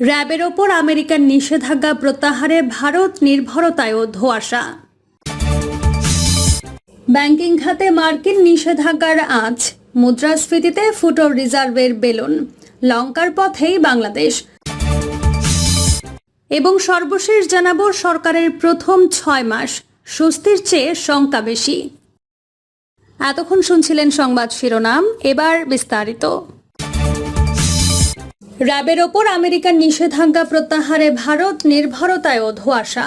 র্যাবের ওপর আমেরিকার নিষেধাজ্ঞা প্রত্যাহারে ভারত নির্ভরতায়ও ধোঁয়াশা। ব্যাংকিং খাতে মার্কিন নিষেধাজ্ঞার আঁচ, মুদ্রাস্ফীতিতে ফুটো রিজার্ভের বেলুন, লঙ্কার পথেই বাংলাদেশ। এবং সর্বশেষ জানাব সরকারের প্রথম ছয় মাস, স্বস্তির চেয়ে শঙ্কা বেশি। এতক্ষণ শুনছিলেন সংবাদ শিরোনাম, এবার বিস্তারিত। র্যাবের ওপর আমেরিকার নিষেধাজ্ঞা প্রত্যাহারে ভারত নির্ভরতায়ও ধোঁয়াশা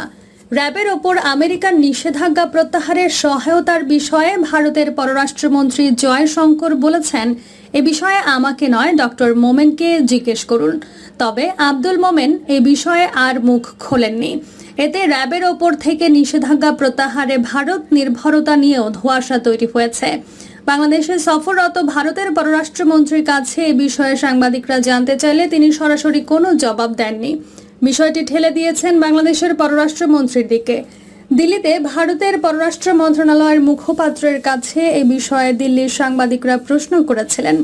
র্যাবের ওপর আমেরিকার নিষেধাজ্ঞা প্রত্যাহারের সহায়তার বিষয়ে ভারতের পররাষ্ট্রমন্ত্রী জয়শঙ্কর বলেছেন, এ বিষয়ে আমাকে নয়, ডক্টর মোমেনকে জিজ্ঞেস করুন। তবে আব্দুল মোমেন এ বিষয়ে আর মুখ খোলেননি। এতে র্যাবের ওপর থেকে নিষেধাজ্ঞা প্রত্যাহারে ভারত নির্ভরতা নিয়েও ধোঁয়াশা তৈরি হয়েছে। বাংলাদেশে সফররত ভারতের পররাষ্ট্রমন্ত্রীর কাছে এ বিষয়ে সাংবাদিকরা জানতে চাইলে তিনি সরাসরি কোনো জবাব দেননি। বিষয়টি ঠেলে দিয়েছেন বাংলাদেশের পররাষ্ট্রমন্ত্রীর দিকে। দিল্লিতে ভারতের পররাষ্ট্র মন্ত্রণালয়ের মুখপাত্রের কাছে এ বিষয়ে দিল্লির সাংবাদিকরা প্রশ্ন করেছিলেন।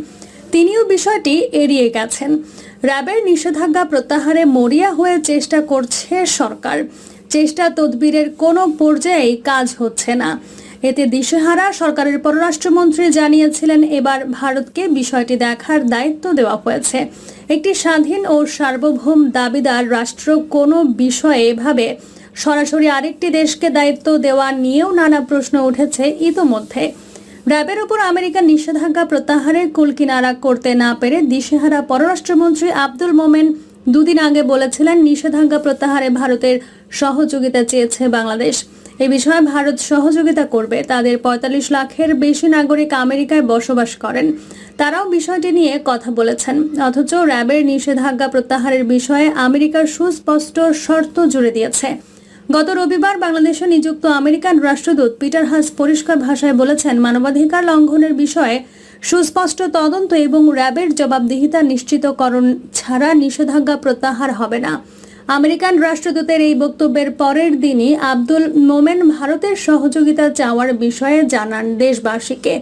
তিনিও বিষয়টি এড়িয়ে গেছেন। র্যাবের নিষেধাজ্ঞা প্রত্যাহারে মরিয়া হয়ে চেষ্টা করছে সরকার। চেষ্টা তদবিরের কোনো পর্যায়েই কাজ হচ্ছে না। এতে দিশেহারা সরকারের পররাষ্ট্রমন্ত্রী জানিয়েছিলেন, এবার ভারতকে বিষয়টি দেখার দায়িত্ব দেওয়া হয়েছে। একটি স্বাধীন ও সার্বভৌম দাবিদার রাষ্ট্র কোনো বিষয়ে এভাবে সরাসরি আরেকটি দেশকে দায়িত্ব দেওয়া নিয়েও নানা প্রশ্ন উঠেছে ইতোমধ্যে। র্যাবের উপর আমেরিকার নিষেধাজ্ঞা প্রত্যাহারে কুলকিনারা করতে না পেরে দিশেহারা পররাষ্ট্রমন্ত্রী আব্দুল মোমেন দুদিন আগে বলেছিলেন, নিষেধাজ্ঞা প্রত্যাহারে ভারতের সহযোগিতা চেয়েছে বাংলাদেশ। এ বিষয়ে ভারত সহযোগিতা করবে। তাদের পঁয়তাল্লিশ লাখের বেশি নাগরিক আমেরিকায় বসবাস করেন। তারাও বিষয়টি নিয়ে কথা বলেছেন। অথচ র্যাবের নিষেধাজ্ঞা প্রত্যাহারের বিষয়ে আমেরিকার সুস্পষ্ট শর্ত জুড়ে দিয়েছে। গত রবিবার বাংলাদেশে নিযুক্ত আমেরিকান রাষ্ট্রদূত পিটার হাস পরিষ্কার ভাষায় বলেছেন, মানবাধিকার লঙ্ঘনের বিষয়ে সুস্পষ্ট তদন্ত এবং র্যাবের জবাবদিহিতা নিশ্চিতকরণ ছাড়া নিষেধাজ্ঞা প্রত্যাহার হবে না। আমেরিকান রাষ্ট্রদূতের এই বক্তব্যের পরের দিনই আব্দুল মোমেন ভারতের সহযোগিতা চাওয়ার বিষয়ে জানান দেশবাসীকে।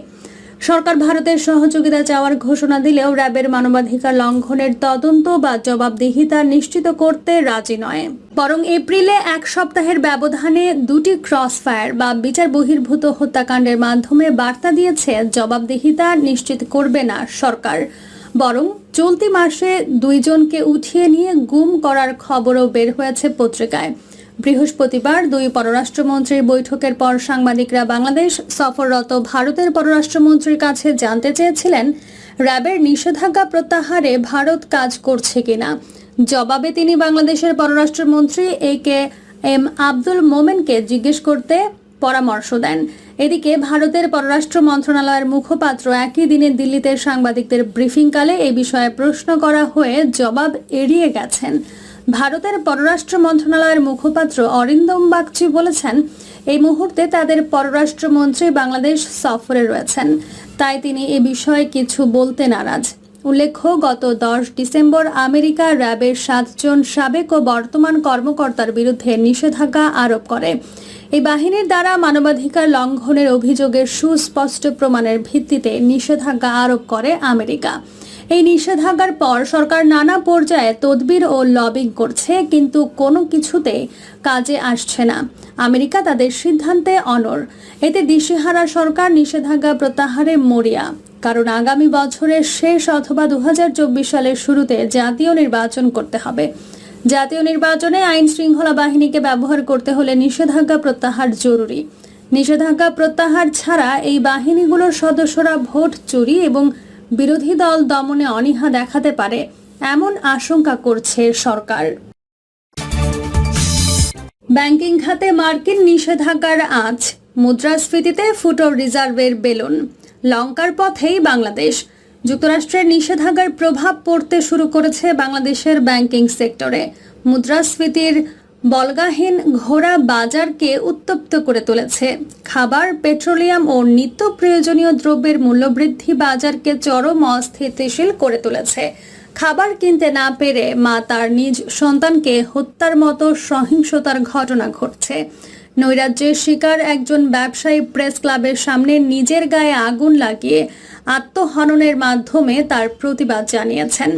সরকার ভারতের সহযোগিতা চাওয়ার ঘোষণা দিলেও র্যাবের মানবাধিকার লঙ্ঘনের তদন্ত বা জবাবদিহিতা নিশ্চিত করতে রাজি নয়। বরং এপ্রিলে এক সপ্তাহের ব্যবধানে দুটি ক্রস ফায়ার বা বিচার বহির্ভূত হত্যাকাণ্ডের মাধ্যমে বার্তা দিয়েছে, জবাবদিহিতা নিশ্চিত করবে না সরকার। বরং চলতি মাসে দুইজনকে উঠিয়ে নিয়ে গুম করার খবরও বের হয়েছে পত্রিকায়। বৃহস্পতিবার দুই পররাষ্ট্রমন্ত্রীর বৈঠকের পর সাংবাদিকরা বাংলাদেশ সফররত ভারতের পররাষ্ট্রমন্ত্রীর কাছে জানতে চেয়েছিলেন, র্যাবের নিষেধাজ্ঞা প্রত্যাহারে ভারত কাজ করছে কিনা? জবাবে তিনি বাংলাদেশের পররাষ্ট্রমন্ত্রী এ কে এম আব্দুল মোমেনকে জিজ্ঞেস করতে পরামর্শ দেন। এদিকে ভারতের পররাষ্ট্র মন্ত্রণালয়ের মুখপাত্র একই দিনে দিল্লিতে সাংবাদিকদের ব্রিফিংকালে এই বিষয়ে প্রশ্ন করা হয়ে জবাব এড়িয়ে গেছেন। ভারতের পররাষ্ট্র মন্ত্রণালয়ের মুখপাত্র অরিন্দম বাগচি বলেছেন, এই মুহূর্তে তাদের পররাষ্ট্রমন্ত্রী বাংলাদেশ সফরে রয়েছেন। তাই তিনি এ বিষয়ে কিছু বলতে নারাজ। উল্লেখ্য, গত দশ ডিসেম্বর আমেরিকা র্যাবের সাতজন সাবেক ও বর্তমান কর্মকর্তার বিরুদ্ধে নিষেধাজ্ঞা আরোপ করে। এই বাহিনীর দ্বারা মানবাধিকার লঙ্ঘনের অভিযোগের সুস্পষ্ট প্রমাণের ভিত্তিতে নিষেধাজ্ঞা আরোপ করে আমেরিকা। এই নিষেধাজ্ঞার পর সরকার নানা পর্যায়ে তদবির ও লবিং করছে, কিন্তু কোনো কিছুতে কাজে আসছে না। আমেরিকা তাদের সিদ্ধান্তে অনর এতে দিশেহারা সরকার নিষেধাজ্ঞা প্রত্যাহারে মরিয়া। কারণ আগামী বছরের শেষ অথবা দুহাজার চব্বিশ সালের শুরুতে জাতীয় নির্বাচন করতে হবে। জাতীয় নির্বাচনে আইন শৃঙ্খলা বাহিনীকে ব্যবহার করতে হলে নিষেধাজ্ঞা প্রত্যাহার জরুরি। নিষেধাজ্ঞা প্রত্যাহার ছাড়া এই বাহিনীগুলোর সদস্যরা ভোট চুরি এবং বিরোধী দল দমনে অনীহা দেখাতে পারে, এমন আশঙ্কা করছে সরকার। ব্যাংকিং খাতে মার্কিন নিষেধাজ্ঞার আঁচ, মুদ্রাস্ফীতিতে ফুটো রিজার্ভের বেলুন। লঙ্কার পথেই বাংলাদেশ। যুক্তরাষ্ট্রের নিষেধাজ্ঞার প্রভাব পড়তে শুরু করেছে বাংলাদেশের ব্যাংকিং সেক্টরে। মুদ্রাস্ফীতির বলগাহীন ঘোড়া বাজারকে উত্তপ্ত করে তুলেছে। খাবার, পেট্রোলিয়াম ও নিত্য প্রয়োজনীয় দ্রব্যের মূল্যবৃদ্ধি বাজারকে চরম অস্থিতিশীল করে তুলেছে। খাবার কিনতে না পেরে মা তার নিজ সন্তানকে হত্যার মতো সহিংসতার ঘটনা ঘটছে। নৈরাজ্যের শিকার একজন ব্যবসায়ী প্রেস ক্লাবের সামনে নিজের গায়ে আগুন লাগিয়ে আত্মহননের মাধ্যমে তার প্রতিবাদ জানিয়েছেন।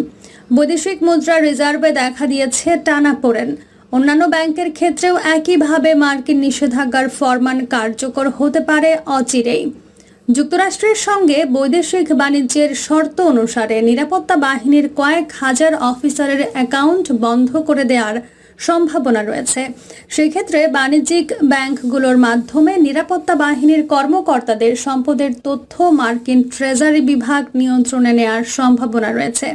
বৈদেশিক মুদ্রা রিজার্ভে দেখা দিয়েছে, টানা পড়েন। অন্যান্য ব্যাংকের ক্ষেত্রেও একইভাবে মার্কিন নিষেধাজ্ঞার ফরমান কার্যকর হতে পারে অচিরেই। যুক্তরাষ্ট্রের সঙ্গে বৈদেশিক বাণিজ্যের শর্ত অনুসারে নিরাপত্তা বাহিনীর কয়েক হাজার অফিসারের অ্যাকাউন্ট বন্ধ করে দেওয়ার সম্ভাবনা রয়েছে। সেক্ষেত্রে বাণিজ্যিক ব্যাংকগুলোর মাধ্যমে নিরাপত্তা বাহিনীর কর্মকর্তাদের সম্পদের তথ্য মার্কিন ট্রেজারি বিভাগ নিয়ন্ত্রণে নেওয়ার সম্ভাবনা রয়েছে।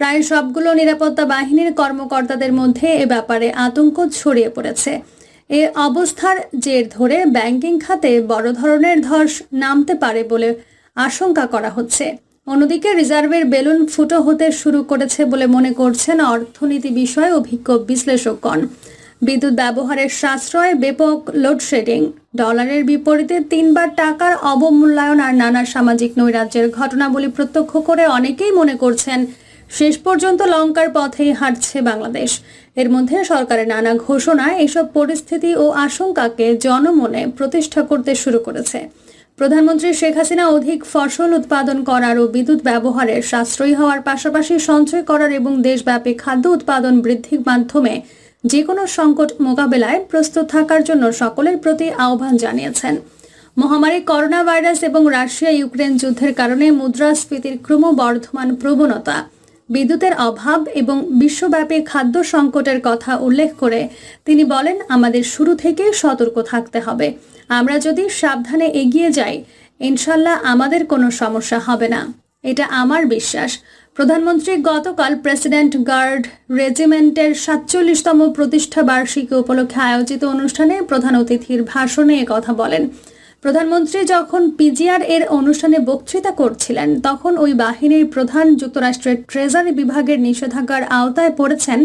প্রায় সবগুলো নিরাপত্তা বাহিনীর কর্মকর্তাদের মধ্যে এ ব্যাপারে আতঙ্ক ছড়িয়ে পড়েছে। এ অবস্থার জের ধরে ব্যাংকিং খাতে বড় ধরনের ধস নামতে পারে বলে আশঙ্কা করা হচ্ছে। অন্যদিকে রিজার্ভের বেলুন ফুটো হতে শুরু করেছে বলে মনে করছেন অর্থনীতি বিষয়ে অভিজ্ঞ বিশ্লেষকগণ। বিদ্যুৎ ব্যবহারের সাশ্রয়, ব্যাপক লোডশেডিং, ডলারের বিপরীতে তিনবার টাকার অবমূল্যায়ন আর নানা সামাজিক নৈরাজ্যের ঘটনাবলী প্রত্যক্ষ করে অনেকেই মনে করছেন শেষ পর্যন্ত লঙ্কার পথেই হাঁটছে বাংলাদেশ। এর মধ্যে সরকারের নানা ঘোষণায় এসব পরিস্থিতি ও আশঙ্কাকে জনমনে প্রতিষ্ঠা করতে শুরু করেছে। প্রধানমন্ত্রী শেখ হাসিনা অধিক ফসল উৎপাদন করার ও বিদ্যুৎ ব্যবহারের সাশ্রয়ী হওয়ার পাশাপাশি সঞ্চয় করার এবং দেশব্যাপী খাদ্য উৎপাদন বৃদ্ধির মাধ্যমে যে কোনো সংকট মোকাবেলায় প্রস্তুত থাকার জন্য সকলের প্রতি আহ্বান জানিয়েছেন। মহামারী, করোনা ভাইরাস এবং রাশিয়া ইউক্রেন যুদ্ধের কারণে মুদ্রাস্ফীতির ক্রমবর্ধমান প্রবণতা বিদ্যুতের অভাব এবং বিশ্বব্যাপী খাদ্য সংকটের কথা উল্লেখ করে তিনি বলেন, আমাদের শুরু থেকে সতর্ক থাকতে হবে। আমরা যদি সাবধানে এগিয়ে যাই, ইনশাল্লাহ আমাদের কোনো সমস্যা হবে না। এটা আমার বিশ্বাস। প্রধানমন্ত্রী গতকাল প্রেসিডেন্ট গার্ড রেজিমেন্টের সাতচল্লিশতম প্রতিষ্ঠা বার্ষিকী উপলক্ষে আয়োজিত অনুষ্ঠানে প্রধান অতিথির ভাষণে কথা বলেন। প্রধানমন্ত্রী যখন পিজিআর এর অনুষ্ঠানে বক্তৃতা করছিলেন, তখন ওই বাহিনীর প্রধান যুক্তরাষ্ট্রের ট্রেজারি বিভাগের নিষেধাজ্ঞার আওতায় পড়েছেন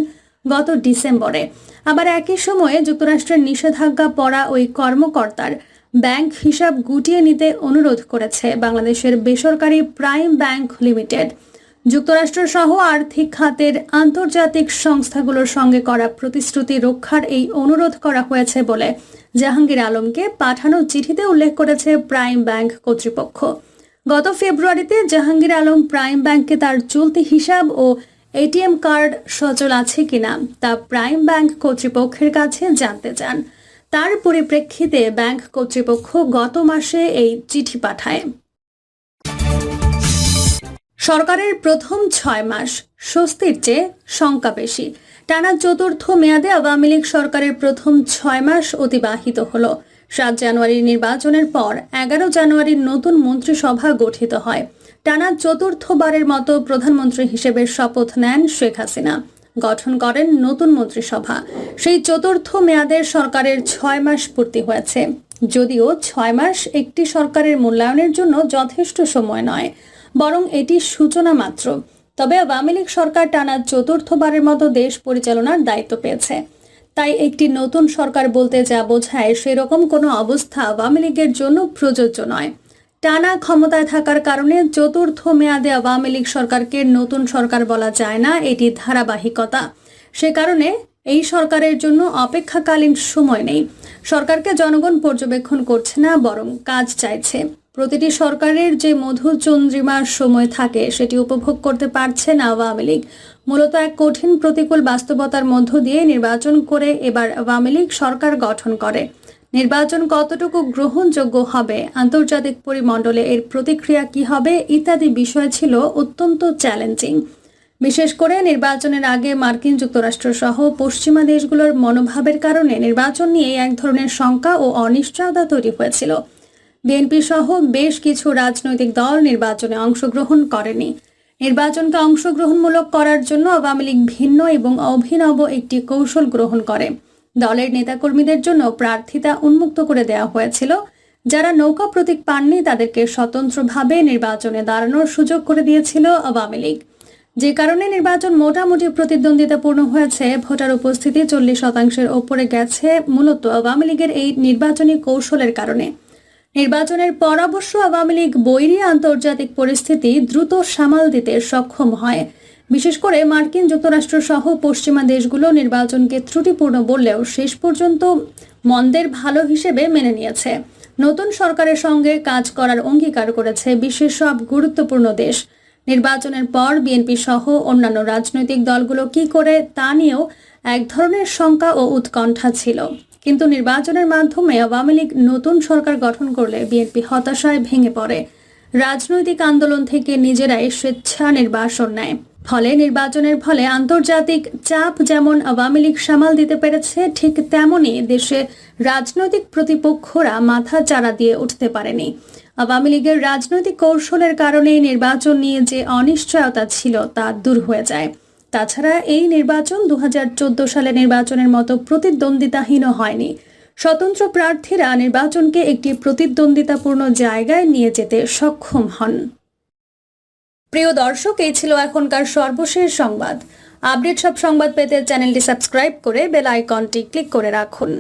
গত ডিসেম্বরে। আবার একই সময়ে যুক্তরাষ্ট্রের নিষেধাজ্ঞা পড়া ওই কর্মকর্তার ব্যাংক হিসাব গুটিয়ে নিতে অনুরোধ করেছে বাংলাদেশের বেসরকারি প্রাইম ব্যাংক লিমিটেড। যুক্তরাষ্ট্র সহ আর্থিক খাতের আন্তর্জাতিক সংস্থাগুলোর সঙ্গে করা প্রতিশ্রুতি রক্ষার এই অনুরোধ করা হয়েছে বলে জাহাঙ্গীর আলমকে পাঠানো চিঠিতে উল্লেখ করেছে প্রাইম ব্যাংক কর্তৃপক্ষ। গত ফেব্রুয়ারিতে জাহাঙ্গীর আলম প্রাইম ব্যাংকে তার চলতি হিসাব ও এটিএম কার্ড সচল আছে কিনা তা প্রাইম ব্যাংক কর্তৃপক্ষের কাছে জানতে চান। তার পরিপ্রেক্ষিতে ব্যাংক কর্তৃপক্ষ গত মাসে এই চিঠি পাঠায়। সরকারের প্রথম ছয় মাস স্বস্তির চেয়ে শঙ্কা বেশি। টানা চতুর্থ মেয়াদে আওয়ামী লীগ সরকারের প্রথম ছয় মাস অতিবাহিত হল। সাত জানুয়ারির নির্বাচনের পর এগারো জানুয়ারির নতুন মন্ত্রিসভা গঠিত হয়। টানা চতুর্থবারের মতো প্রধানমন্ত্রী হিসেবে শপথ নেন শেখ হাসিনা। গঠন করেন নতুন মন্ত্রিসভা। সেই চতুর্থ মেয়াদের সরকারের ছয় মাস পূর্তি হয়েছে। যদিও ছয় মাস একটি সরকারের মূল্যায়নের জন্য যথেষ্ট সময় নয়। বরং এটি সূচনা মাত্র। তবে আওয়ামী লীগ সরকার টানা চতুর্থবারের মতো দেশ পরিচালনার দায়িত্ব পেয়েছে। তাই একটি নতুন সরকার বলতে যা বোঝায়, সেরকম কোনো অবস্থা আওয়ামী লীগের জন্য প্রযোজ্য নয়। টানা ক্ষমতায় থাকার কারণে চতুর্থ মেয়াদে আওয়ামী লীগ সরকারকে নতুন সরকার বলা যায় না, এটি ধারাবাহিকতা। সে কারণে এই সরকারের জন্য অপেক্ষাকালীন সময় নেই। সরকারকে জনগণ পর্যবেক্ষণ করছে না, বরং কাজ চাইছে। প্রতিটি সরকারের যে মধুচন্দ্রিমার সময় থাকে, সেটি উপভোগ করতে পারছে না আওয়ামী লীগ। মূলত এক কঠিন প্রতিকূল বাস্তবতার মধ্য দিয়ে নির্বাচন করে এবার আওয়ামী লীগ সরকার গঠন করে। নির্বাচন কতটুকু গ্রহণযোগ্য হবে, আন্তর্জাতিক পরিমণ্ডলে এর প্রতিক্রিয়া কি হবে, ইত্যাদি বিষয় ছিল অত্যন্ত চ্যালেঞ্জিং। বিশেষ করে নির্বাচনের আগে মার্কিন যুক্তরাষ্ট্র সহ পশ্চিমা দেশগুলোর মনোভাবের কারণে নির্বাচন নিয়ে এক ধরনের শঙ্কা ও অনিশ্চয়তা তৈরি হয়েছিল। বিএনপি সহ বেশ কিছু রাজনৈতিক দল নির্বাচনে অংশগ্রহণ করেনি। নির্বাচনকে অংশগ্রহণমূলক করার জন্য আওয়ামী লীগ ভিন্ন এবং অভিনব একটি কৌশল গ্রহণ করে। দলের নেতাকর্মীদের জন্য প্রার্থিতা উন্মুক্ত করে দেওয়া হয়েছিল, যারা নৌকা প্রতীক পাননি তাদেরকে স্বতন্ত্রভাবে নির্বাচনে দাঁড়ানোর সুযোগ করে দিয়েছিল আওয়ামী লীগ। যে কারণে নির্বাচন মোটামুটি প্রতিদ্বন্দ্বিতাপূর্ণ হয়েছে, ভোটার উপস্থিতি চল্লিশ শতাংশের ওপরে গেছে, মূলত আওয়ামী লীগের এই নির্বাচনী কৌশলের কারণে। নির্বাচনের পর অবশ্য আওয়ামী লীগ বৈরী আন্তর্জাতিক পরিস্থিতি দ্রুত সামাল দিতে সক্ষম হয়। বিশেষ করে মার্কিন যুক্তরাষ্ট্র সহ পশ্চিমা দেশগুলো নির্বাচনকে ত্রুটিপূর্ণ বললেও শেষ পর্যন্ত মন্দের ভালো হিসেবে মেনে নিয়েছে। নতুন সরকারের সঙ্গে কাজ করার অঙ্গীকার করেছে বিশ্বের সব গুরুত্বপূর্ণ দেশ। নির্বাচনের পর বিএনপি সহ অন্যান্য রাজনৈতিক দলগুলো কি করে তা নিয়েও এক ধরনের শঙ্কা ও উৎকণ্ঠা ছিল। কিন্তু নির্বাচনের মাধ্যমে আওয়ামী লীগ নতুন সরকার গঠন করলে বিএনপি হতাশায় ভেঙে পড়ে। রাজনৈতিক আন্দোলন থেকে নিজেরাই স্বেচ্ছা নির্বাসন নেয়। ফলে নির্বাচনের ফলে আন্তর্জাতিক চাপ যেমন আওয়ামী লীগ সামাল দিতে পেরেছে, ঠিক তেমনই দেশে রাজনৈতিক প্রতিপক্ষরা মাথা চাড়া দিয়ে উঠতে পারেনি। আওয়ামী লীগের রাজনৈতিক কৌশলের কারণে নির্বাচন নিয়ে যে অনিশ্চয়তা ছিল তা দূর হয়ে যায়। তাছাড়া এই নির্বাচন দু হাজার চোদ্দ সালে নির্বাচনের মতো প্রতিদ্বন্দ্বিতাহীন হয়নি। স্বতন্ত্র প্রার্থীরা নির্বাচনকে একটি প্রতিদ্বন্দ্বিতাপূর্ণ জায়গায় নিয়ে যেতে সক্ষম হন। প্রিয় দর্শক, এই ছিল এখনকার সর্বশেষ সংবাদ। আপডেট সব সংবাদ পেতে চ্যানেলটি সাবস্ক্রাইব করে বেল আইকনটি ক্লিক করে রাখুন।